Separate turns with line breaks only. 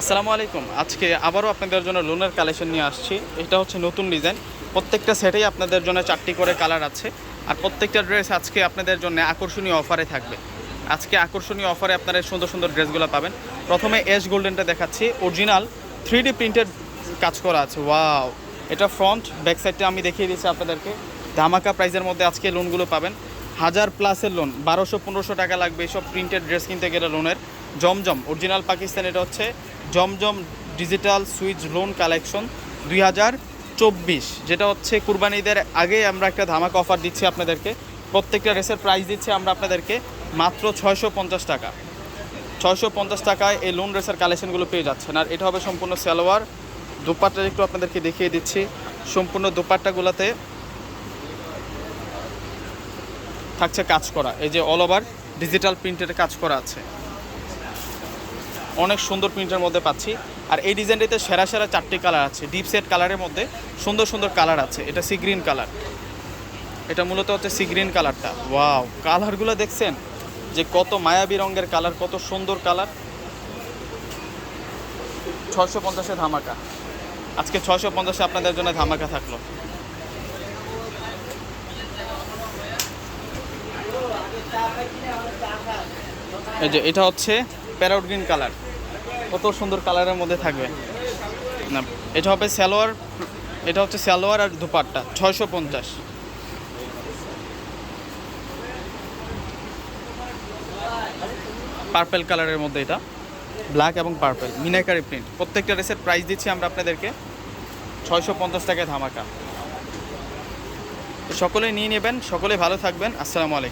আসসালামু আলাইকুম। আজকে আবারও আপনাদের জন্য লোনের কালেকশন নিয়ে আসছি। এটা হচ্ছে নতুন ডিজাইন প্রত্যেকটা সেটেই আপনাদের জন্য চারটি করে কালার আছে। আর প্রত্যেকটা ড্রেস আজকে আপনাদের জন্য আকর্ষণীয় অফারে থাকবে। আজকে আকর্ষণীয় অফারে আপনারা সুন্দর সুন্দর ড্রেসগুলো পাবেন। প্রথমে এস গোল্ডেনটা দেখাচ্ছি। অরিজিনাল থ্রি ডি প্রিন্টেড কাজ করা আছে। ওয়াও এটা ফ্রন্ট ব্যাক সাইডটা আমি দেখিয়ে দিচ্ছি আপনাদেরকে। ধামাকা প্রাইজের মধ্যে আজকে লোনগুলো পাবেন। হাজার প্লাসের লোন বারোশো, পনেরোশো টাকা লাগবে এইসব প্রিন্টেড ড্রেস কিনতে গেলে লোনের জমজম। অরিজিনাল পাকিস্তান এটা হচ্ছে Zamzam digital switch loan collection দুই হাজার চব্বিশ, যেটা হচ্ছে কুরবানি ঈদের আগে আমরা একটা ধামাকা অফার দিচ্ছি আপনাদেরকে। প্রত্যেকটা রেসের প্রাইস দিচ্ছি আমরা আপনাদেরকে মাত্র ছয়শো পঞ্চাশ টাকা। ছয়শো পঞ্চাশ টাকায় এই লোন রেসের কালেকশনগুলো পেয়ে যাচ্ছেন। আর এটা হবে সম্পূর্ণ সালোয়ার। দুপাট্টা একটু আপনাদেরকে দেখিয়ে দিচ্ছি। সম্পূর্ণ দুপাট্টাগুলোতে থাকছে কাজ করা। এই যে অল ওভার ডিজিটাল প্রিন্টের কাজ করা আছে। অনেক সুন্দর প্রিন্টের মধ্যে পাচ্ছি। আর এই ডিজাইনটিতে সেরা সেরা চারটি কালার আছে। ডিপ সেট কালারের মধ্যে সুন্দর সুন্দর কালার আছে। এটা সি গ্রিন কালার। এটা মূলত হচ্ছে সি গ্রিন কালারটা। ওয়াও, কালারগুলো দেখছেন? যে কত মায়াবী রঙের কালার, কত সুন্দর কালার। ছয়শো পঞ্চাশে ধামাকা। আজকে ছয়শো পঞ্চাশে আপনাদের জন্য ধামাকা থাকল। এই যে, এটা হচ্ছে প্যারোট গ্রিন কালার। কত সুন্দর কালারের মধ্যে থাকবে। না, এটা হবে সালোয়ার, এটা হচ্ছে সালোয়ার আর দুপাট্টা, ছয়শো পঞ্চাশ। পার্পেল কালারের মধ্যে এটা। ব্ল্যাক এবং পার্পেল মিনাকারি প্রিন্ট প্রত্যেকটা ড্রেসের প্রাইস দিচ্ছি আমরা আপনাদেরকে, ছয়শো পঞ্চাশ টাকায় ধামাকা। সকলে নিয়ে নেবেন সকলে ভালো থাকবেন, আসসালামু আলাইকুম।